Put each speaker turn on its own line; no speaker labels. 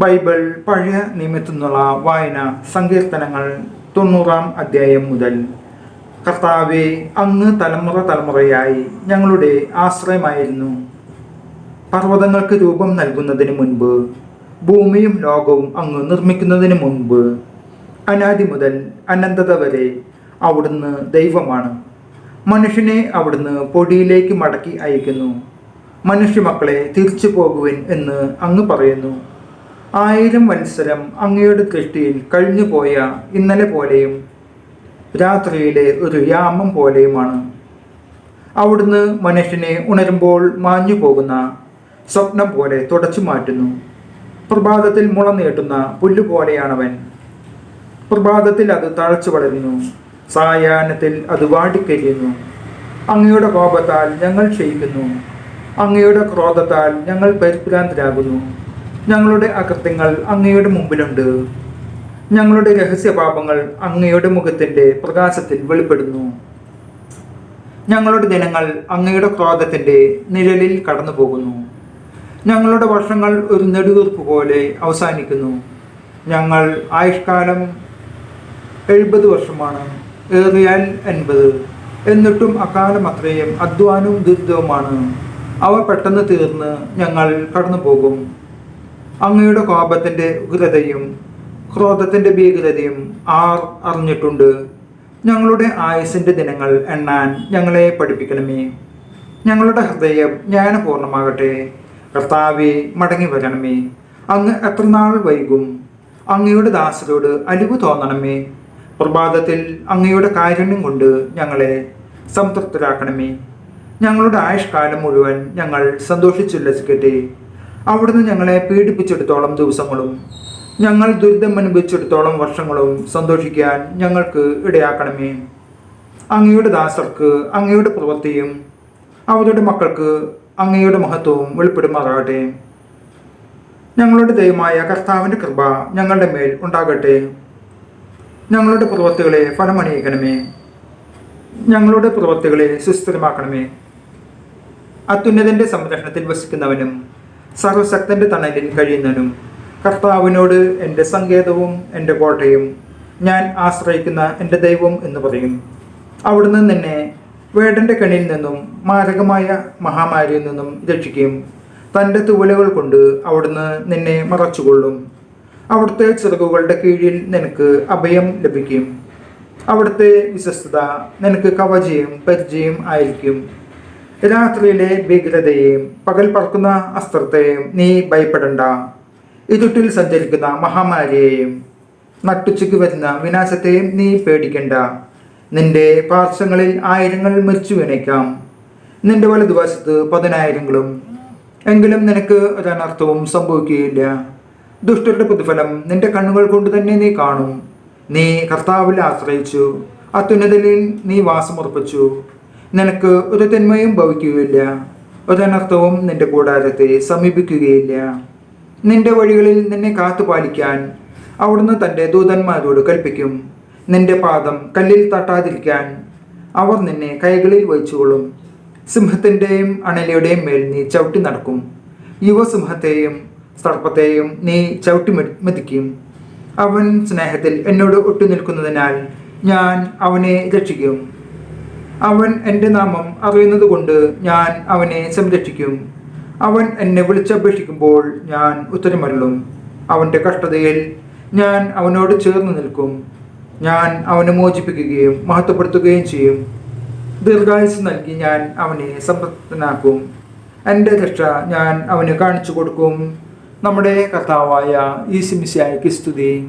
Bible പഴയ നിയമത്തിൽ നിന്നുള്ള വായന സങ്കീർത്തനങ്ങൾ തൊണ്ണൂറാം അധ്യായം മുതൽ. കർത്താവെ അങ്ങ് തലമുറ തലമുറയായി ഞങ്ങളുടെ ആശ്രയമായിരുന്നു. പർവതങ്ങൾക്ക് രൂപം നൽകുന്നതിന് മുൻപ് ഭൂമിയും ലോകവും അങ്ങ് നിർമ്മിക്കുന്നതിന് മുൻപ് അനാദി മുതൽ അനന്തത വരെ അവിടുന്ന് ദൈവമാണ്. മനുഷ്യനെ അവിടുന്ന് പൊടിയിലേക്ക് മടക്കി അയക്കുന്നു. മനുഷ്യമക്കളെ തിരിച്ചു പോകുവിൻ എന്ന് അങ്ങ് പറയുന്നു. ആയിരം വത്സരം അങ്ങയുടെ ദൃഷ്ടിയിൽ കഴിഞ്ഞുപോയ ഇന്നലെ പോലെയും രാത്രിയിലെ ഒരു യാമം പോലെയുമാണ്. അവിടുന്ന് മനുഷ്യനെ ഉണരുമ്പോൾ മാഞ്ഞു പോകുന്ന സ്വപ്നം പോലെ തുടച്ചു മാറ്റുന്നു. പ്രഭാതത്തിൽ മുള നീട്ടുന്ന പ്രഭാതത്തിൽ അത് തഴച്ചു വളരുന്നു. സായാഹ്നത്തിൽ അത് വാടിക്കരിയുന്നു. അങ്ങയുടെ കോപത്താൽ ഞങ്ങൾ ക്ഷയിക്കുന്നു. അങ്ങയുടെ ക്രോധത്താൽ ഞങ്ങൾ പരിഭ്രാന്തരാകുന്നു. ഞങ്ങളുടെ അകൃത്യങ്ങൾ അങ്ങയുടെ മുമ്പിലുണ്ട്. ഞങ്ങളുടെ രഹസ്യപാപങ്ങൾ അങ്ങയുടെ മുഖത്തിന്റെ പ്രകാശത്തിൽ വെളിപ്പെടുന്നു. ഞങ്ങളുടെ ദിനങ്ങൾ അങ്ങയുടെ ക്രോധത്തിന്റെ നിഴലിൽ കടന്നു പോകുന്നു ഞങ്ങളുടെ വർഷങ്ങൾ ഒരു നെടുവീർപ്പ് പോലെ അവസാനിക്കുന്നു. ഞങ്ങൾ ആയുഷ്കാലം എഴുപത് വർഷമാണ്. ഏറിയാൽ എൺപത്. എന്നിട്ടും അക്കാലം അത്രയും അധ്വാനവും ദുരിതവുമാണ്. അവ പെട്ടെന്ന് തീർന്ന് ഞങ്ങൾ കടന്നു പോകും അങ്ങയുടെ കോപത്തിന്റെ ഉഗ്രതയും ക്രോധത്തിന്റെ ഭീകരതയും ആർ അറിഞ്ഞിട്ടുണ്ട്. ഞങ്ങളുടെ ആയുസിന്റെ ദിനങ്ങൾ എണ്ണാൻ ഞങ്ങളെ പഠിപ്പിക്കണമേ. ഞങ്ങളുടെ ഹൃദയം ജ്ഞാനപൂർണമാകട്ടെ കർത്താവെ മടങ്ങി വരണമേ. അങ്ങ് എത്രനാൾ വൈകും? അങ്ങയുടെ ദാസരോട് അലിവ് തോന്നണമേ. പ്രഭാതത്തിൽ അങ്ങയുടെ കാരുണ്യം കൊണ്ട് ഞങ്ങളെ സംതൃപ്തരാക്കണമേ. ഞങ്ങളുടെ ആയുഷ്കാലം മുഴുവൻ ഞങ്ങൾ സന്തോഷിച്ചുല്ലസിക്കട്ടെ. അവിടുന്ന് ഞങ്ങളെ പീഡിപ്പിച്ചെടുത്തോളം ദിവസങ്ങളും ഞങ്ങൾ ദുരിതം അനുഭവിച്ചെടുത്തോളം വർഷങ്ങളും സന്തോഷിക്കാൻ ഞങ്ങൾക്ക് ഇടയാക്കണമേ. അങ്ങയുടെ ദാസർക്ക് അങ്ങയുടെ പ്രവൃത്തിയും അവരുടെ മക്കൾക്ക് അങ്ങയുടെ മഹത്വവും വെളിപ്പെടുമാറാകട്ടെ. ഞങ്ങളുടെ ദൈവമായ കർത്താവിന്റെ കൃപ ഞങ്ങളുടെ മേൽ ഉണ്ടാകട്ടെ. ഞങ്ങളുടെ പ്രവൃത്തികളെ ഫലമണിയിക്കണമേ. ഞങ്ങളുടെ പ്രവൃത്തികളെ സുസ്ഥിരമാക്കണമേ. അത്യുന്നതിന്റെ സംരക്ഷണത്തിൽ വസിക്കുന്നവനും സർവശക്തന്റെ തണലിൽ കഴിയുന്നവനും കർത്താവിനോട് എന്റെ സങ്കേതവും എന്റെ കോട്ടയും ഞാൻ ആശ്രയിക്കുന്ന എന്റെ ദൈവം എന്ന് പറയും. അവിടുന്ന് നിന്നെ വേടന്റെ കണിയിൽ നിന്നും മാരകമായ മഹാമാരിയിൽ നിന്നും രക്ഷിക്കും. തന്റെ തുവലുകൾ കൊണ്ട് അവിടുന്ന് നിന്നെ മറച്ചുകൊള്ളും. അവിടുത്തെ ചിറകുകളുടെ കീഴിൽ നിനക്ക് അഭയം ലഭിക്കും. അവിടുത്തെ വിശ്വസ്തത നിനക്ക് കവചയും പരിചയം ആയിരിക്കും. രാത്രിയിലെ ഭീകരതയെയും പകൽ പറക്കുന്ന അസ്ത്രത്തെയും നീ ഭയപ്പെടണ്ട. ഇരുട്ടിൽ സഞ്ചരിക്കുന്ന മഹാമാരിയെയും നട്ടുച്ചയ്ക്ക് വരുന്ന വിനാശത്തെയും നീ പേടിക്കണ്ട. നിന്റെ പാർശ്വങ്ങളിൽ ആയിരങ്ങൾ മരിച്ചു വീണേക്കാം നിന്റെ വലതുവശത്ത് പതിനായിരങ്ങളും. എങ്കിലും നിനക്ക് ഒരനർത്ഥവും സംഭവിക്കുകയില്ല. ദുഷ്ടരുടെ പ്രതിഫലം നിന്റെ കണ്ണുകൾ കൊണ്ട് തന്നെ നീ കാണും. നീ കർത്താവിൽ ആശ്രയിച്ചു. അത്യുന്നതയിൽ നീ വാസമുറപ്പിച്ചു. നിനക്ക് ഒരു തിന്മയും ഭവിക്കുകയില്ല. ഒരനർത്ഥവും നിന്റെ കൂടാരത്തെ സമീപിക്കുകയില്ല. നിന്റെ വഴികളിൽ നിന്നെ കാത്തു പാലിക്കാൻ അവിടുന്ന് തന്റെ ദൂതന്മാരോട് കൽപ്പിക്കും. നിന്റെ പാദം കല്ലിൽ തട്ടാതിരിക്കാൻ അവർ നിന്നെ കൈകളിൽ വഹിച്ചുകൊള്ളും. സിംഹത്തിന്റെയും അണലിയുടെയും മേൽ നീ ചവിട്ടി നടക്കും. യുവസിംഹത്തെയും സർപ്പത്തെയും നീ ചവിട്ടി മതിക്കും. അവൻ സ്നേഹത്തിൽ എന്നോട് ഒട്ടുനിൽക്കുന്നതിനാൽ ഞാൻ അവനെ രക്ഷിക്കും. അവൻ എന്റെ നാമം അറിയുന്നത് കൊണ്ട് ഞാൻ അവനെ സംരക്ഷിക്കും. അവൻ എന്നെ വിളിച്ചപേക്ഷിക്കുമ്പോൾ ഞാൻ ഉത്തരമരുളും. അവന്റെ കഷ്ടതയിൽ ഞാൻ അവനോട് ചേർന്ന് നിൽക്കും. ഞാൻ അവനെ മോചിപ്പിക്കുകയും മഹത്വപ്പെടുത്തുകയും ചെയ്യും. ദീർഘായുസ് നൽകി ഞാൻ അവനെ സംതൃപ്തനാക്കും എന്റെ രക്ഷ ഞാൻ അവന് കാണിച്ചു കൊടുക്കും. നമ്മുടെ കർത്താവായ ഈ സിമിസിയായിക്ക് സ്തുതി.